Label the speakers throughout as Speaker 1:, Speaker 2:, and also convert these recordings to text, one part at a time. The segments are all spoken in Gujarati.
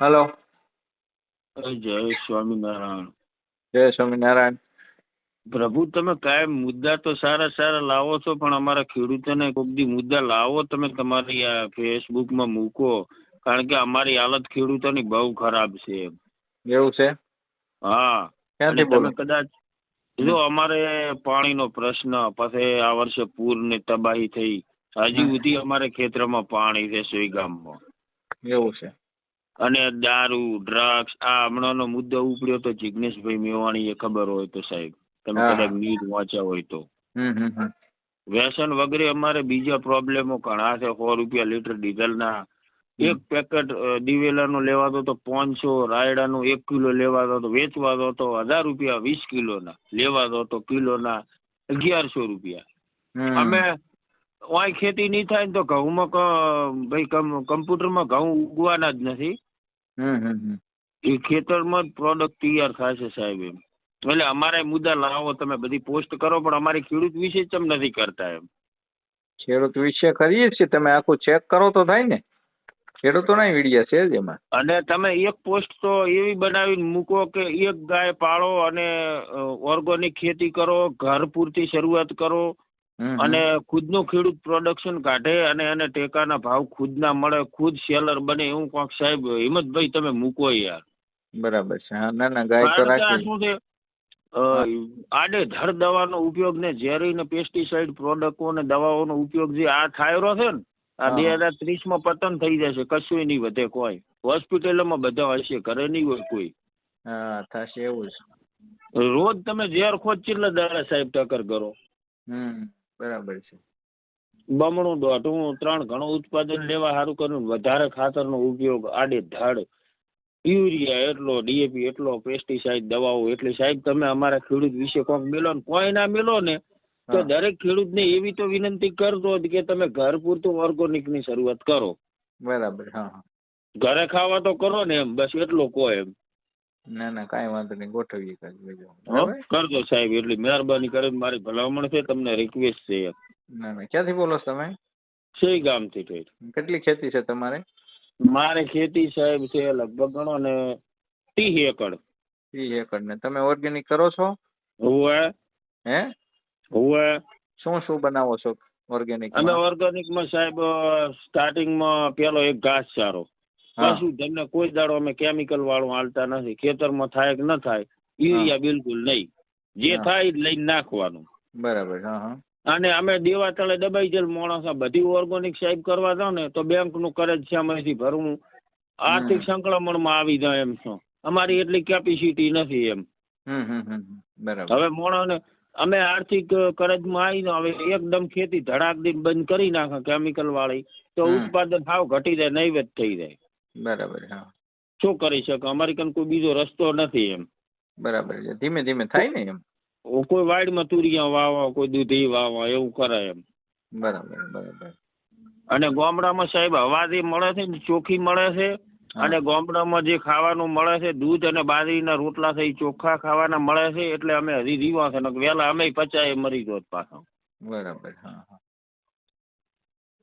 Speaker 1: હલો.
Speaker 2: જય સ્વામિનારાયણ.
Speaker 1: જય સ્વામિનારાયણ.
Speaker 2: પ્રભુ તમે કાયમ મુદ્દા તો સારા સારા લાવો છો પણ અમારા ખેડૂતોને કોક દી મુદ્દા લાવો તમે તમારી આ ફેસબુકમાં મૂકો કારણ કે અમારી હાલત ખેડૂતોની બહુ ખરાબ છે
Speaker 1: એવું છે?
Speaker 2: હા.
Speaker 1: ક્યાંથી
Speaker 2: તમે કદાચ જો અમારે પાણીનો પ્રશ્ન પછી આ વર્ષે પૂર ને તબાહી થઈ હજી સુધી અમારે ખેતરમાં પાણી છે સુઈ ગામમાં.
Speaker 1: એવું છે.
Speaker 2: અને દારૂ ડ્રગ્સ આ હમણાંનો મુદ્દો ઉપડ્યો તો જિગ્નેશભાઈ મેવાણીએ ખબર હોય તો સાહેબ. તમે. કદાચ ન્યૂઝ વાંચ્યા હોય તો. વ્યસન વગેરે અમારે બીજા પ્રોબ્લેમો ઘણા છે. સો રૂપિયા લીટર ડીઝલના એક પેકેટ દિવેલાનો લેવાતો તો પાંચસો રાયડાનો એક કિલો લેવાતો તો વેચવાતો તો હજાર રૂપિયા વીસ કિલોના લેવાતો તો કિલોના અગિયારસો રૂપિયા. અમે ઓય ખેતી નહીં થાય ને તો ઘઉંમાં ભાઈ કમ- કમ્પ્યુટરમાં ઘઉં ઉગવાના જ નથી.
Speaker 1: હમ હમ હમ.
Speaker 2: એ ખેતરમાં જ પ્રોડક્ટ તૈયાર થાય છે સાહેબ એમ. એટલે અમારે મુદ્દા લાવો તમે બધી પોસ્ટ કરો પણ અમારી ખેડૂત વિશે ચમ નથી કરતા એમ.
Speaker 1: ખેડૂત વિશે કરીએ છીએ તમે આખું ચેક કરો તો થાય ને. ખેડૂતોના વિડીયા છે જ એમાં.
Speaker 2: અને તમે એક પોસ્ટ તો એવી બનાવીને મૂકો કે એક ગાય પાળો અને ઓર્ગોનિક ખેતી કરો ઘર પૂરતી શરૂઆત કરો. અને ખુદનું ખેડૂત પ્રોડક્શન કાઢે અને એને ટેકાના ભાવ ખુદના મળે ખુદ સેલર બને એવું કોક સાહેબ હિંમતભાઈ તમે મૂકો યાર.
Speaker 1: બરાબર છે હા ના ના ગાય તો રાખી.
Speaker 2: શું છે આડે ધર દવાનો ઉપયોગ ને ઝેરી ને પેસ્ટિસાઇડ પ્રોડક્ટો ને દવાઓનો ઉપયોગ જે આ થાયરો છે ને આ બે હજાર ત્રીસમાં પતન થઈ જશે કશું નહીં વધે કોઈ. હોસ્પિટલોમાં બધા હશે ઘરે નહીં હોય કોઈ.
Speaker 1: હા થશે એવું જ.
Speaker 2: રોજ તમે ઝેર ખોદ કેટલા દાડા સાહેબ ટકર કરો.
Speaker 1: હમ. બરાબર છે.
Speaker 2: બમણું દોઢું. ત્રણ ઘણું ઉત્પાદન લેવા સારું કર્યું વધારે ખાતરનો ઉપયોગ આડે ધડ. યુરિયા એટલો ડીએપી એટલો પેસ્ટિસાઇડ દવાઓ એટલે સાહેબ તમે અમારા ખેડૂત વિશે કોક મેલો ને કોઈ ના મેલો ને તો
Speaker 1: દરેક
Speaker 2: દરેક ખેડૂતને એવી તો વિનંતી કરતો જ કે તમે ઘર પૂરતું ઓર્ગોનિકની શરૂઆત કરો.
Speaker 1: બરાબર હા હા.
Speaker 2: ઘરે ખાવા તો કરો ને એમ બસ એટલો કહો એમ.
Speaker 1: ના ના કાંઈ વાંધો નહીં ગોઠવીએ કાંઈક બીજું બરાબર?
Speaker 2: કરજો સાહેબ એટલી મહેરબાની કરીને મારી ભલામણ છે તમને રિક્વેસ્ટ છે એક.
Speaker 1: ના ના ક્યાંથી બોલો છો તમે?
Speaker 2: સે ગામથી ઠેઠ
Speaker 1: કેટલી ખેતી છે તમારે?
Speaker 2: મારે ખેતી સાહેબ છે લગભગ ગણો ને ત્રીસ એકડ
Speaker 1: ત્રીસ એકડ ને. તમે ઓર્ગેનિક કરો છો?
Speaker 2: હોવે.
Speaker 1: હે?
Speaker 2: હોવે.
Speaker 1: શું શું બનાવો છો ઓર્ગેનિક
Speaker 2: અમે ઓર્ગેનિકમાં સાહેબ સ્ટાર્ટિંગમાં પેલો એક ઘાસચારો
Speaker 1: હા.
Speaker 2: તમને કોઈ દાડો અમે કેમિકલ વાળું હાલતા નથી. ખેતરમાં થાય કે ન થાય યુરિયા બિલકુલ નહીં. જે થાય લઈ લઈને નાખવાનું.
Speaker 1: બરાબર હા
Speaker 2: અને અમે દેવા તળે દબાઈ જેલ માણસ આ બધી ઓર્ગોનિક સાહેબ કરવા જાવ ને તો બેંકનું કરજ છે અમેથી ભરવું. આર્થિક સંકળામણમાં આવી જાય એમ છો. અમારી એટલી કેપેસિટી નથી એમ. હવે મોણોને અમે આર્થિક કરજમાં આવીને હવે એકદમ ખેતી ધડાક દિન બંધ કરી નાખે કેમિકલ વાળી તો ઉત્પાદન સાવ ઘટી જાય નૈવેદ થઈ જાય.
Speaker 1: બરાબર હા.
Speaker 2: શું કરી શકે? અમારી કન કોઈ બીજો રસ્તો નથી એમ.
Speaker 1: બરાબર છે. ધીમે ધીમે થાય ને એમ?
Speaker 2: કોઈ વાડમાં તુરિયા વાવવા કોઈ દૂધી વાવવા એવું કરે એમ.
Speaker 1: બરાબર બરાબર.
Speaker 2: અને ગામડામાં સાહેબ હવાથી મળે છે ને ચોખ્ખી મળે છે. અને ગામડામાં જે ખાવાનું મળે છે દૂધ અને બાજરીના રોટલા થઈ ચોખ્ખા ખાવાના મળે છે એટલે અમે હજી જીવા છે વહેલા અમે પચાય મરી જોત પાછા.
Speaker 1: બરાબર હા.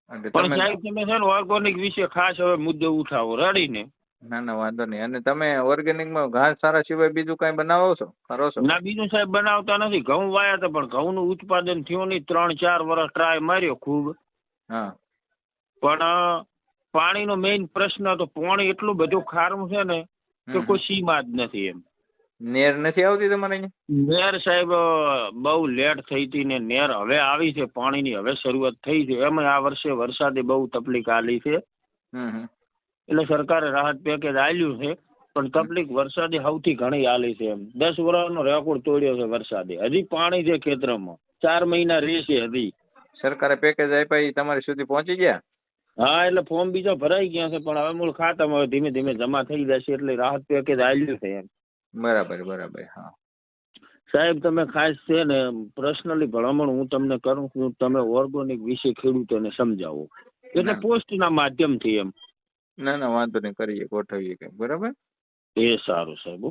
Speaker 2: પણ સાહેબ તમે છે ને ઓર્ગોનિક વિશે ખાસ હવે મુદ્દો ઉઠાવો રડીને
Speaker 1: ના? ના વાંધો નહીં. અને તમે ઓર્ગેનિકમાં ઘાસ સારા સિવાય બીજું કાંઈ બનાવો છો? કરો છો?
Speaker 2: ના બીજું સાહેબ બનાવતા નથી. ઘઉં વાયા હતા પણ ઘઉંનું ઉત્પાદન થયું નહીં. ત્રણ ચાર વર્ષ ટ્રાય માર્યો ખૂબ.
Speaker 1: હા.
Speaker 2: પણ પાણીનો મેઇન પ્રશ્ન તો પાણી એટલું બધું ખારું છે ને કે કોઈ સીમા જ નથી એમ.
Speaker 1: નેર નથી આવતી તમારે અહીંયા?
Speaker 2: નેર સાહેબ બહુ લેટ થઈ હતી ને નેર હવે આવી છે પાણીની હવે શરૂઆત થઈ છે. એમાં આ વર્ષે વરસાદે બહુ તકલીફ આલી છે. એટલે સરકારે રાહત પેકેજ આલ્યું છે પણ તકલીફ વરસાદે સૌથી ઘણી આલી છે એમ. દસ વર્ષનો રેકોર્ડ તોડ્યો છે વરસાદે. હજી પાણી છે ખેતરમાં. ચાર મહિના રહેશે હજી.
Speaker 1: સરકારે પેકેજ આપ્યા એ તમારી સુધી પહોંચી ગયા?
Speaker 2: હા એટલે ફોર્મ બીજા ભરાઈ ગયા છે પણ હવે મૂળ ખાતામાં હવે ધીમે ધીમે જમા થઈ જશે એટલે રાહત પેકેજ આલ્યું છે એમ.
Speaker 1: બરાબર બરાબર હા
Speaker 2: સાહેબ તમે ખાસ છે ને પર્સનલી ભલામણ હું તમને કરું છું તમે ઓર્ગોનિક વિશે ખેડૂતોને સમજાવો એટલે
Speaker 1: ના.
Speaker 2: પોસ્ટના માધ્યમથી એમ
Speaker 1: ના ના વાંધો નહીં કરીએ ગોઠવીએ કંઈક બરાબર
Speaker 2: એ સારું સાહેબ.